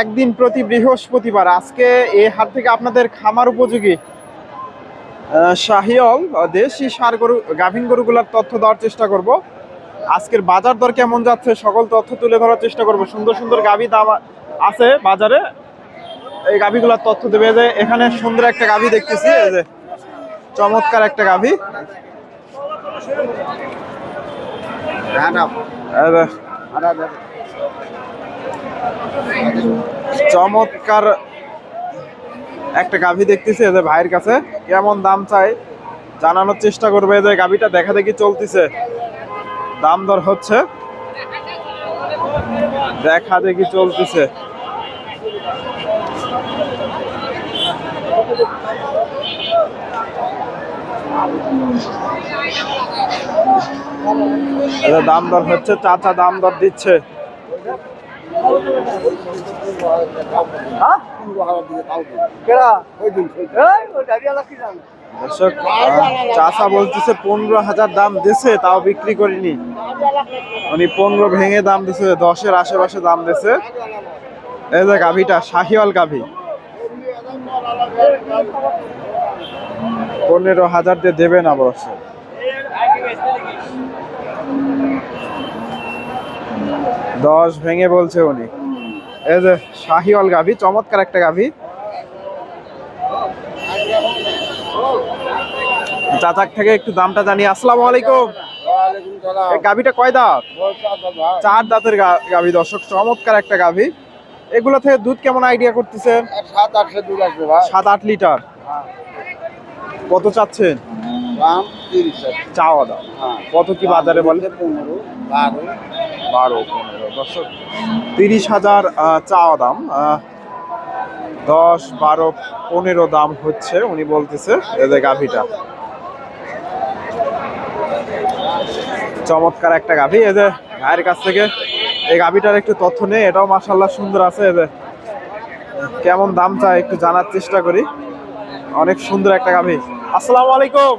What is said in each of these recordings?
একদিন প্রতি বৃহস্পতিবার। আজকে এই হাট থেকে আপনাদের খামার উপযোগী? শাহিয়ল দেশি সার গরু গাভীন গরুগুলার তথ্য দেওয়ার চেষ্টা করব। আজকের বাজার দর কেমন যাচ্ছে সকল তথ্য তুলে ধরার চেষ্টা করব। সুন্দর সুন্দর গাভী দাম আছে বাজারে। এই গাভীগুলার তথ্য দেবে। যে এখানে সুন্দর একটা গাভী দেখতেছি। এই যে চমৎকার একটা গাভী। এই যে, চমৎকার একটা গাভী দেখতেছি যে ভাইয়ের কাছে। কেমন দাম চাই? জানানোর চেষ্টা করবে যে গাভীটা দেখা দেখি চলতেছে। দাম দর হচ্ছে। দেখা দেখি চলতেছে। দাম দর হচ্ছে, চাচা দাম দর দিচ্ছে। চাষা বলতেছে পনেরো হাজার দাম দিছে, তাও বিক্রি করিনি। উনি পনেরো ভেঙে দাম দিছে, দশের আশেপাশে দাম দিছে। এই যে গাভিটা, শাহিওয়াল গাভি। পনেরো হাজার দিয়ে দেবে না দশ ভেঙে বলছে উনি। এই যে শাহিওয়াল গাভি চমৎকার একটা গাভি। চাচাক থেকে একটু দামটা জানি আসসালামু আলাইকুম। গাভিটা কয় দাঁত? চার দাঁতের গাভি দর্শক চমৎকার একটা গাভি। এগুলো থেকে দুধ কেমন আইডিয়া করতেছেন সাত আটশো দুধ আসবে সাত আট লিটার। কত চাচ্ছেন? চাওয়া দাম হ্যাঁ। কত কি বাজারে বলে? পনেরো বারো। বারো পনেরো, দর্শক, তিরিশ হাজার চাওয়া দাম দশ, বারো, পনেরো দাম হচ্ছে, উনি বলতেছে এদের গাভিটা। চমৎকার একটা গাভি এদের ভাইয়ের কাছ থেকে এই গাভিটার একটু তথ্য নেই, এটাও মাসাল্লাহ সুন্দর আছে এদের কেমন দাম চায় একটু জানার চেষ্টা করি। অনেক সুন্দর একটা গাভি। আসসালামু আলাইকুম।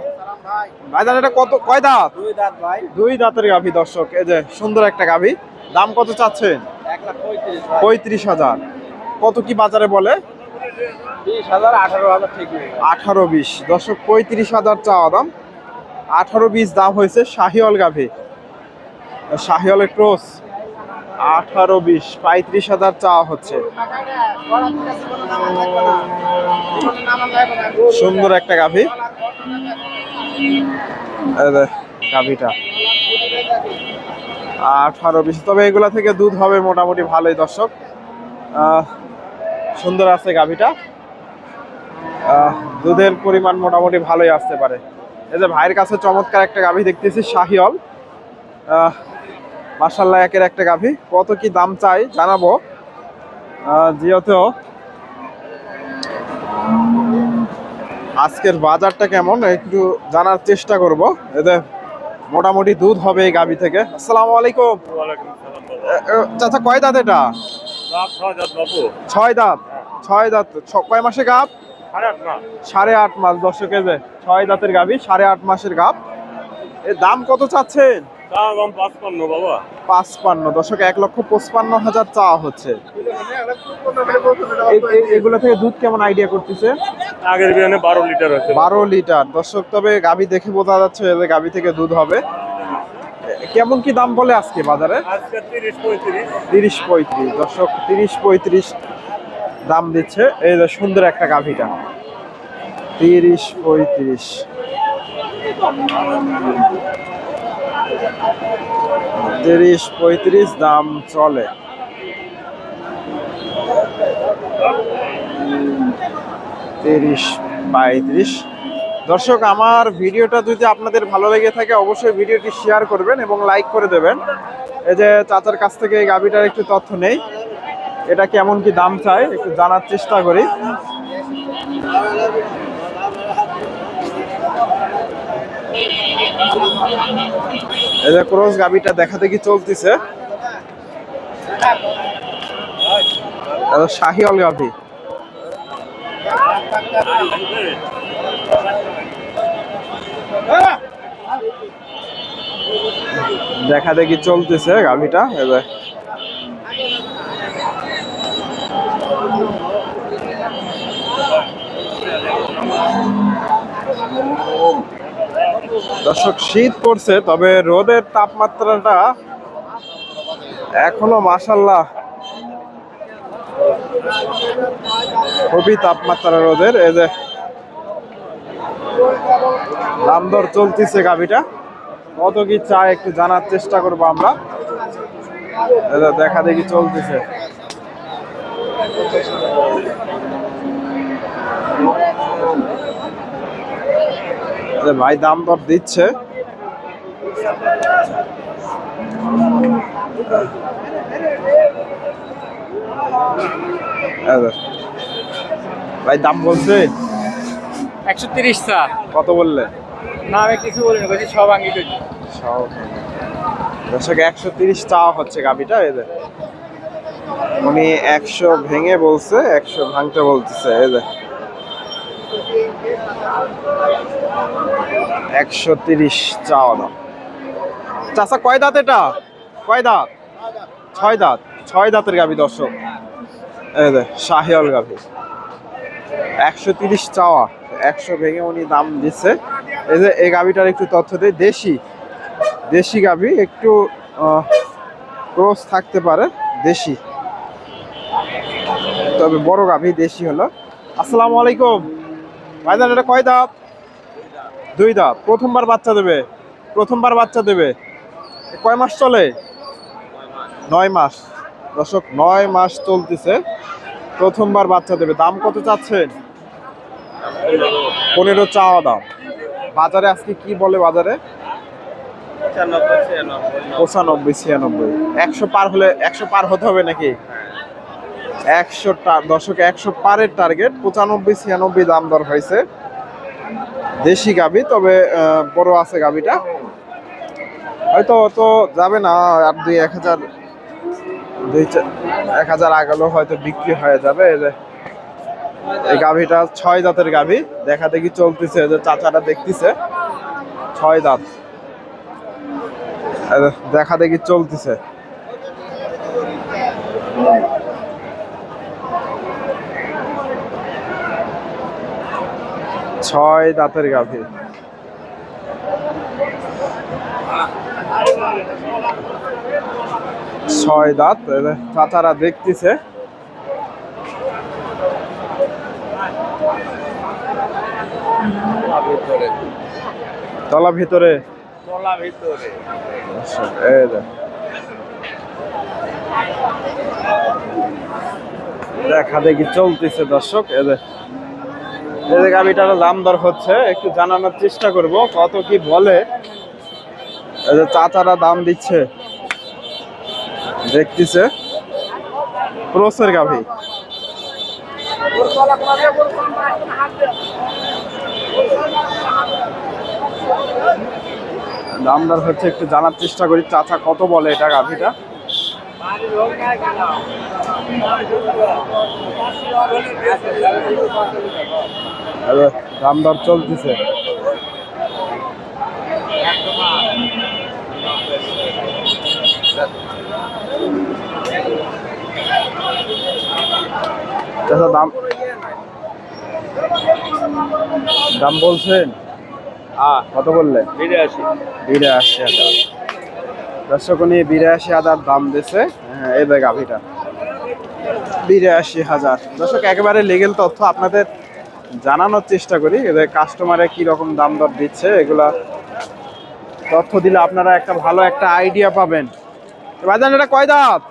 ভাইজান এটা কত কয় দাঁত? দুই দাঁত ভাই। দুই দাঁতের গাভী দর্শক। এই যে সুন্দর একটা গাভী। দাম কত চাচ্ছেন? পঁয়ত্রিশ হাজার। কত কি বাজারে বলে? আঠারো বিশ। দর্শক পঁয়ত্রিশ হাজার চাওয়া দাম। আঠারো বিশ দাম হয়েছে শাহিওয়াল গাভী। শাহিওয়ালের ক্রস। আঠারো বিশ পঁয়ত্রিশ হাজার চাওয়া হচ্ছে। সুন্দর একটা গাভী। গাভীটা। আঠারো বিশ। তবে এগুলা থেকে দুধ হবে মোটামুটি ভালোই, দর্শক। সুন্দর আছে গাভীটা। দুধের পরিমাণ মোটামুটি ভালোই আসতে পারে। এই যে ভাইয়ের কাছে চমৎকার একটা গাভী দেখতেছি শাহিওল মাসাল্লাহ একের একটা গাভী। কত কি দাম চাই জানাব। যেহেতু আজকের বাজারটা কেমন? একটু জানার চেষ্টা করব। এতে মোটামুটি দুধ হবে এই গাভী থেকে। আসসালামু আলাইকুম। চাচা কয় দাঁত এটা? ছয় দাঁত ছয় দাঁত? কয় মাসে গাভ সাড়ে আট মাস। দর্শকে যে ছয় দাঁতের গাভী সাড়ে আট মাসের গাভ এর দাম কত চাচ্ছেন? পাঁচপান্ন দশক এক লক্ষ পঁচপান্ন হাজার চাওয়া হচ্ছে। এগুলো থেকে দুধ কেমন আইডিয়া করতেছে? আগের বারো লিটার হচ্ছে বারো লিটার। দর্শক তবে গাভী দেখে বোঝা যাচ্ছে যে গাভী থেকে দুধ হবে। কেমন কি দাম বলে আজকে বাজারে? তিরিশ পঁয়ত্রিশ। তিরিশ পঁয়ত্রিশ। দর্শক তিরিশ পঁয়ত্রিশ দাম দিচ্ছে। এই যে সুন্দর একটা গাভীটা। তিরিশ পঁয়ত্রিশ। তিরিশ পঁয়ত্রিশ দাম চলে। তিরিশ পঁয়ত্রিশ। দর্শক, আমার ভিডিওটা যদি আপনাদের ভালো লেগে থাকে, অবশ্যই ভিডিওটি শেয়ার করবেন এবং লাইক করে দেবেন। এই যে চাচার কাছ থেকে এই গাভিটার একটু তথ্য নেই। এটা কেমন কি দাম চাই, একটু জানার চেষ্টা করি। এই যে ক্রস গাবিটা দেখা দেখি চলতেছে। শাহিওল গাভি। দেখা দেখি চলতেছে গাভিটা এবার দর্শক, শীত পড়ছে, তবে রোদের তাপমাত্রাটা এখনও মাসাল্লাহ খুবই তাপমাত্রা রোদের। এই যে দাম দর চলতেছে গাভিটা। কত কি চায় একটু জানার চেষ্টা করব আমরা। দেখা দেখি চলতেছে। যে ভাই দাম দর দিচ্ছে। ভাই দাম বলছে? একশো তিরিশ চা কত বললে? না আমি কিছু বলিনি বলছি সব আঙ্গি করি দর্শক একশো তিরিশ চাওয়া হচ্ছে গাবিটা এদের উনি একশো ভেঙে বলছে একশো ভাঙতে বলতেছে এদের একশো তিরিশ চাওয়া দাম চাষা কয় দাঁত এটা? কয় দাঁত? ছয় দাঁত। ছয় দাঁতের গাবি দর্শক। শাহিয়াল গাবি একশো তিরিশ চাওয়া। একশো ভেঙে উনি দাম দিচ্ছে। এই যে, এই গাবিটার একটু তথ্য দেয় দেশি। দেশি গাবি একটু ক্রস থাকতে পারে, দেশি। তবে বড় গাভি, দেশি হলো। আসসালামু আলাইকুম। ভাইজান, এটা কয় দাঁত? দুই প্রথমবার বাচ্চা দেবে। প্রথমবার বাচ্চা দেবে। কয় মাস চলে? নয় মাস। দর্শক, নয় মাস চলতেছে। প্রথমবার বাচ্চা দেবে। দাম কত চাচ্ছেন? পনেরো চাওয়া দাম। বাজারে আজকে কি বলে বাজারে? পঁচানব্বই, ছিয়ানব্বই। একশো পার হলে একশো পার হতে হবে নাকি? একশো দশকে একশো পারের টার্গেট পঁচানব্বই, ছিয়ানব্বই দাম দর হয়েছে। দেশি গাবি, তবে বড় আছে গাবিটা। হয়তো অত যাবে না, আর দুই এক হাজার, দুই এক হাজার আগালো হয়তো বিক্রি হয়ে যাবে। এই গাভিটা ছয় দাঁতের গাভি দেখা দেখি চলতেছে যে চাচাটা দেখতেছে, ছয় দাঁত। দেখা দেখি চলতেছে। ছয় দাঁতের গাভী। ছয় দাঁত চাচারা দেখতেছে। তলা ভিতরে। তলা ভিতরে। দেখা দেখি চলতেছে দর্শক যে। এই গাড়িটার দাম দর হচ্ছে, একটু জানানোর চেষ্টা করব, কত কি বলে। যে চাচারা দাম দিচ্ছে। দেখতেছে। ক্রসের গাভী। দাম দর হচ্ছে, একটু জানার চেষ্টা করি, চাচা কত বলে এটা গাভীটা? দাম দর চলতেছে। দাম দাম বলছেন? হ্যাঁ। কত বললেন বিরাশি। বিরাশি হাজার। দর্শক উনি বিরাশি হাজার দাম দিছে। হ্যাঁ এই দেখ গাভিটা বিরাশি হাজার। দর্শক একেবারে লিগেল তথ্য আপনাদের জানানোর চেষ্টা করি কাস্টমারে কি রকম দাম দর দিচ্ছে এগুলা তথ্য দিলে আপনারা একটা ভালো একটা আইডিয়া পাবেন। বাজান এটা কয় দাঁত?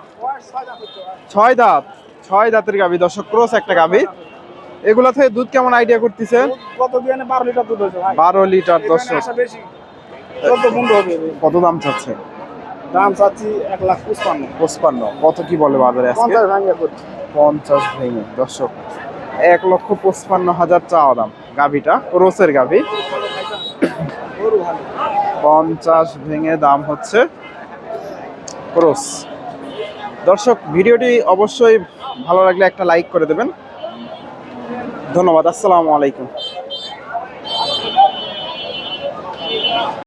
ছয় দাঁত। ছয় দাঁতের গাভি। দর্শক ক্রোস একটা গাভি। এগুলা থেকে দুধ কেমন আইডিয়া দিয়ে বারো লিটার দর্শক। কত দাম চাচ্ছে? দাম চাচ্ছি এক লাখ পঁচপান্ন। পঁচপান্ন। কত কি বলে বাজারে পঞ্চাশ ভেঙে। দর্শক এক লক্ষ পঁচপান্ন হাজার চাওয়া দাম। গাভিটা, রোসের গাভি। পঞ্চাশ ভেঙে দাম হচ্ছে রোস। দর্শক, ভিডিওটি অবশ্যই ভালো লাগলে একটা লাইক করে দেবেন। ধন্যবাদ, আসসালামু আলাইকুম।